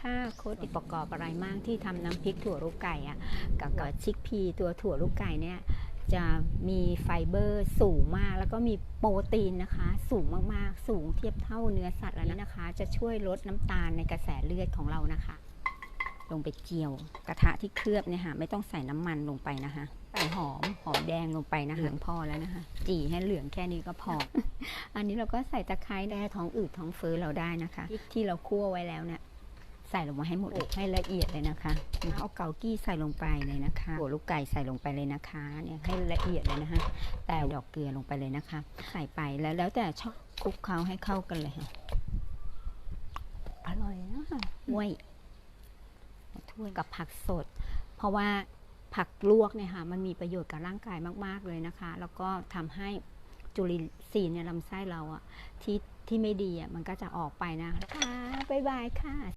ค่าโค้ดติดประกอบอะไรมากที่ทำน้ำพริกถั่วลูกไก่อะกับกับชิคพีตัวถั่วลูกไก่เนี่ยจะมีไฟเบอร์สูงมาก แล้วก็มีโปรตีนนะคะ สูงมากๆ สูงเทียบเท่าเนื้อสัตว์แล้วนะคะ จะช่วยลดน้ำตาลในกระแสเลือดของเรานะคะ ลงไปเจียวกระทะที่เคลือบเนี่ยค่ะไม่ต้องใส่น้ำมันลงไปนะคะใส่หอมหอมแดงลงไปนะคะเหลืองพอแล้วนะคะ จี่ให้เหลืองแค่นี้ก็พอ อันนี้เราก็ใส่ตะไคร้แด้ท้องอืดท้องเฟ้อเราได้นะคะที่ที่เราคั่วไว้แล้วเนี่ย ใส่ลงมาให้หมดเลยให้ละเอียดเลยนะคะเอาเกากี้ใส่ลงไปเลยนะคะหัวลูกไก่ใส่ลงไปเลยนะคะเนี่ยให้ละเอียดเลยนะคะ แต่ดอกเกลือลงไปเลยนะคะ ใส่ไปแล้วแล้วแต่ชอบคลุกเคล้าให้เข้ากันเลยค่ะอร่อยนะคะห้วยถ้วยกับผักสด เพราะว่าผักลวกเนี่ยค่ะมันมีประโยชน์กับร่างกายมาก ๆ เลยนะคะ แล้วก็ทำให้จุลินทรีย์ในลำไส้เราอะที่ที่ไม่ดีอะมันก็จะออกไปนะคะบ๊ายบายค่ะ